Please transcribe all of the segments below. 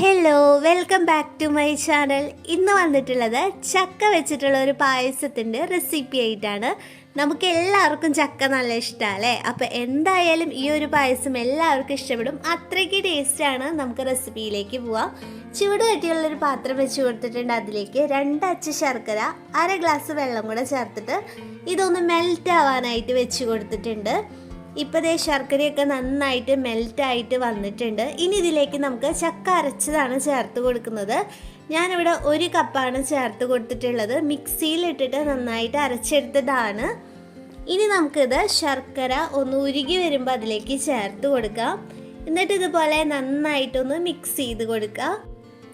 Hello welcome back to my channel ഇന്ന് വന്നിട്ടുള്ളത് ചക്ക വെച്ചിട്ടുള്ള ഒരു പായസത്തിന്റെ റെസിപ്പി ആയിട്ടാണ്. നമുക്ക് എല്ലാവർക്കും ചക്ക നല്ല ഇഷ്ടമാണ് അല്ലേ അപ്പോൾ എന്തായാലും ഈ ഒരു പായസം എല്ലാവർക്കും ഇഷ്ടപ്പെടും. അത്രയ്ക്ക് ടേസ്റ്റാണ് നമുക്ക് റെസിപ്പിയിലേക്ക് പോവാം. ചൂട് കെട്ടിയുള്ളൊരു പാത്രം വെച്ച് കൊടുത്തിട്ടുണ്ട്. അതിലേക്ക് രണ്ട് അച്ച് ശർക്കര അര ഗ്ലാസ് വെള്ളം കൂടെ ചേർത്തിട്ട് ഇതൊന്ന് മെൽറ്റ് ആവാനായിട്ട് വെച്ച് കൊടുത്തിട്ടുണ്ട്. ഇപ്പോൾ ശർക്കരയൊക്കെ നന്നായിട്ട് മെൽറ്റായിട്ട് വന്നിട്ടുണ്ട്. ഇനി ഇതിലേക്ക് നമുക്ക് ചക്ക അരച്ചതാണ് ചേർത്ത് കൊടുക്കുന്നത്. ഞാനിവിടെ ഒരു കപ്പാണ് ചേർത്ത് കൊടുത്തിട്ടുള്ളത്. മിക്സിയിൽ ഇട്ടിട്ട് നന്നായിട്ട് അരച്ചെടുത്തതാണ്. ഇനി നമുക്കിത് ശർക്കര ഒന്ന് ഉരുകി വരുമ്പോൾ അതിലേക്ക് ചേർത്ത് കൊടുക്കാം. എന്നിട്ട് ഇതുപോലെ നന്നായിട്ടൊന്ന് മിക്സ് ചെയ്ത് കൊടുക്കാം.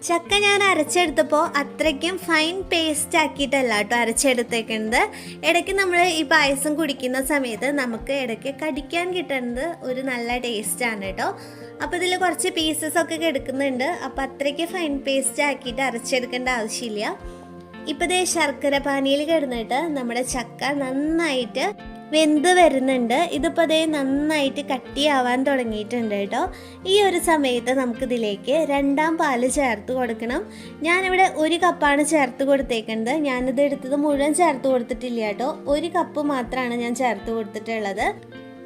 ചക്ക ഞാൻ അരച്ചെടുത്തപ്പോൾ അത്രയ്ക്കും ഫൈൻ പേസ്റ്റ് ആക്കിയിട്ടല്ല കേട്ടോ അരച്ചെടുത്തേക്കുന്നത് ഇടയ്ക്ക് നമ്മൾ ഈ പായസം കുടിക്കുന്ന സമയത്ത് നമുക്ക് ഇടയ്ക്ക് കടിക്കാൻ കിട്ടുന്നത് ഒരു നല്ല ടേസ്റ്റാണ് കേട്ടോ. അപ്പോൾ ഇതിൽ കുറച്ച് പീസസ് ഒക്കെ കിടക്കുന്നുണ്ട്. അപ്പോൾ അത്രയ്ക്ക് ഫൈൻ പേസ്റ്റ് ആക്കിയിട്ട് അരച്ചെടുക്കേണ്ട ആവശ്യമില്ല. ഇപ്പോൾ ദേ ശർക്കര പാനിയിൽ കിടന്നിട്ട് നമ്മുടെ ചക്ക നന്നായിട്ട് വെന്ത് വരുന്നുണ്ട്. ഇതിപ്പോൾ അതേ നന്നായിട്ട് കട്ടിയാവാൻ തുടങ്ങിയിട്ടുണ്ട് കേട്ടോ. ഈ ഒരു സമയത്ത് നമുക്കിതിലേക്ക് രണ്ടാം പാൽ ചേർത്ത് കൊടുക്കണം. ഞാനിവിടെ ഒരു കപ്പാണ് ചേർത്ത് കൊടുത്തേക്കുന്നത്. ഞാനിത് എടുത്തത് മുഴുവൻ ചേർത്ത് കൊടുത്തിട്ടില്ല കേട്ടോ. ഒരു കപ്പ് മാത്രമാണ് ഞാൻ ചേർത്ത് കൊടുത്തിട്ടുള്ളത്.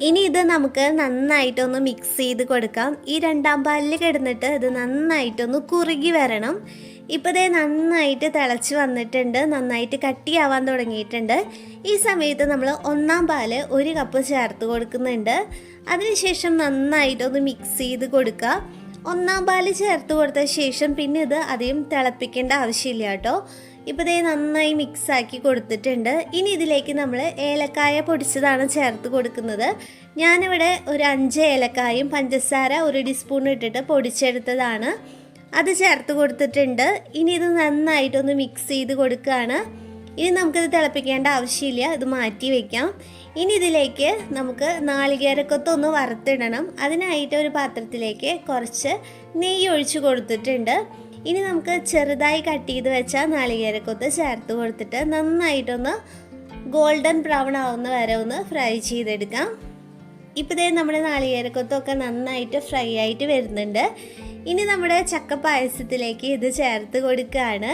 ഇനി ഇത് നമുക്ക് നന്നായിട്ടൊന്ന് മിക്സ് ചെയ്ത് കൊടുക്കാം. ഈ രണ്ടാം പാലിൽ കിടന്നിട്ട് ഇത് നന്നായിട്ടൊന്ന് കുറുകി വരണം. ഇപ്പോൾ ദേ നന്നായിട്ട് തിളച്ച് വന്നിട്ടുണ്ട് നന്നായിട്ട് കട്ടിയാവാൻ തുടങ്ങിയിട്ടുണ്ട്. ഈ സമയത്ത് നമ്മൾ ഒന്നാം പാൽ ഒരു കപ്പ് ചേർത്ത് കൊടുക്കുന്നുണ്ട്. അതിനുശേഷം നന്നായിട്ടൊന്ന് മിക്സ് ചെയ്ത് കൊടുക്കുക. ഒന്നാം പാൽ ചേർത്ത് കൊടുത്ത ശേഷം പിന്നെ ഇത് അധികം തിളപ്പിക്കേണ്ട ആവശ്യമില്ല കേട്ടോ. ഇപ്പോൾ ദേ നന്നായി മിക്സ് ആക്കി കൊടുത്തിട്ടുണ്ട്. ഇനി ഇതിലേക്ക് നമ്മൾ ഏലക്കായ പൊടിച്ചതാണ് ചേർത്ത് കൊടുക്കുന്നത്. ഞാനിവിടെ ഒരു അഞ്ച് ഏലക്കായും പഞ്ചസാര ഒരു ടീസ്പൂൺ ഇട്ടിട്ട് പൊടിച്ചെടുത്തതാണ്. അത് ചേർത്ത് കൊടുത്തിട്ടുണ്ട്. ഇനി ഇത് നന്നായിട്ടൊന്ന് മിക്സ് ചെയ്ത് കൊടുക്കുകയാണ്. ഇനി നമുക്കിത് തിളപ്പിക്കേണ്ട ആവശ്യമില്ല. ഇത് മാറ്റി വയ്ക്കാം ഇനി ഇതിലേക്ക് നമുക്ക് നാളികേരക്കൊത്തൊന്ന് വറുത്തിടണം. അതിനായിട്ട് ഒരു പാത്രത്തിലേക്ക് കുറച്ച് നെയ്യ് ഒഴിച്ച് കൊടുത്തിട്ടുണ്ട്. ഇനി നമുക്ക് ചെറുതായി കട്ട് ചെയ്ത് വെച്ച നാളികേരക്കൊത്ത് ചേർത്ത് കൊടുത്തിട്ട് നന്നായിട്ടൊന്ന് ഗോൾഡൻ ബ്രൗൺ ആവുന്ന വരെ ഒന്ന് ഫ്രൈ ചെയ്തെടുക്കാം. ഇപ്പോൾ ഇതേ നമ്മുടെ നാളികേരക്കൊത്തൊക്കെ നന്നായിട്ട് ഫ്രൈ ആയിട്ട് വരുന്നുണ്ട്. ഇനി നമ്മുടെ ചക്ക പായസത്തിലേക്ക് ഇത് ചേർത്ത് കൊടുക്കുകയാണ്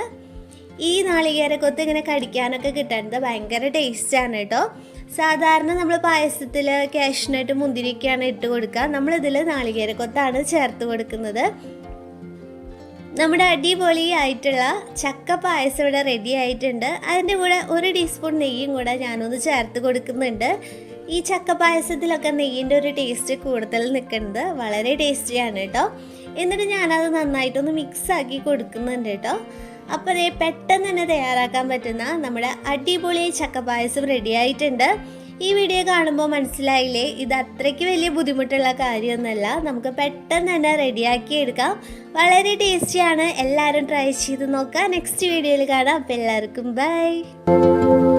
ഈ നാളികേരക്കൊത്ത് ഇങ്ങനെ കടിക്കാനൊക്കെ കിട്ടുന്നത് ഭയങ്കര ടേസ്റ്റാണ് കേട്ടോ. സാധാരണ നമ്മൾ പായസത്തിൽ കാഷ്നട്ട് മുന്തിരിക്കാണ് ഇട്ട് കൊടുക്കുക. നമ്മളിതിൽ നാളികേരക്കൊത്താണ് ചേർത്ത് കൊടുക്കുന്നത്. നമ്മുടെ അടിപൊളി ആയിട്ടുള്ള ചക്ക പായസം ഇവിടെ റെഡി ആയിട്ടുണ്ട്. അതിന്റെ കൂടെ ഒരു ടീസ്പൂൺ നെയ്യും കൂടെ ഞാനൊന്ന് ചേർത്ത് കൊടുക്കുന്നുണ്ട്. ഈ ചക്ക പായസത്തിലൊക്കെ നെയ്യിന്റെ ഒരു ടേസ്റ്റ് കൂടുതൽ നിൽക്കുന്നത് വളരെ ടേസ്റ്റിയാണ് കേട്ടോ. എന്നിട്ട് ഞാനത് നന്നായിട്ടൊന്ന് മിക്സ് ആക്കി കൊടുക്കുന്നുണ്ട് കേട്ടോ. അപ്പോൾ അതേ പെട്ടെന്ന് തന്നെ തയ്യാറാക്കാൻ പറ്റുന്ന നമ്മുടെ അടിപൊളി ചക്ക പായസം റെഡി ആയിട്ടുണ്ട്. ഈ വീഡിയോ കാണുമ്പോൾ മനസ്സിലായില്ലേ? ഇത് അത്രയ്ക്ക് വലിയ ബുദ്ധിമുട്ടുള്ള കാര്യമൊന്നുമല്ല. നമുക്ക് പെട്ടെന്ന് തന്നെ റെഡിയാക്കി എടുക്കാം. വളരെ ടേസ്റ്റിയാണ് എല്ലാവരും ട്രൈ ചെയ്ത് നോക്കാം. നെക്സ്റ്റ് വീഡിയോയിൽ കാണാം. അപ്പോൾ എല്ലാവർക്കും ബൈ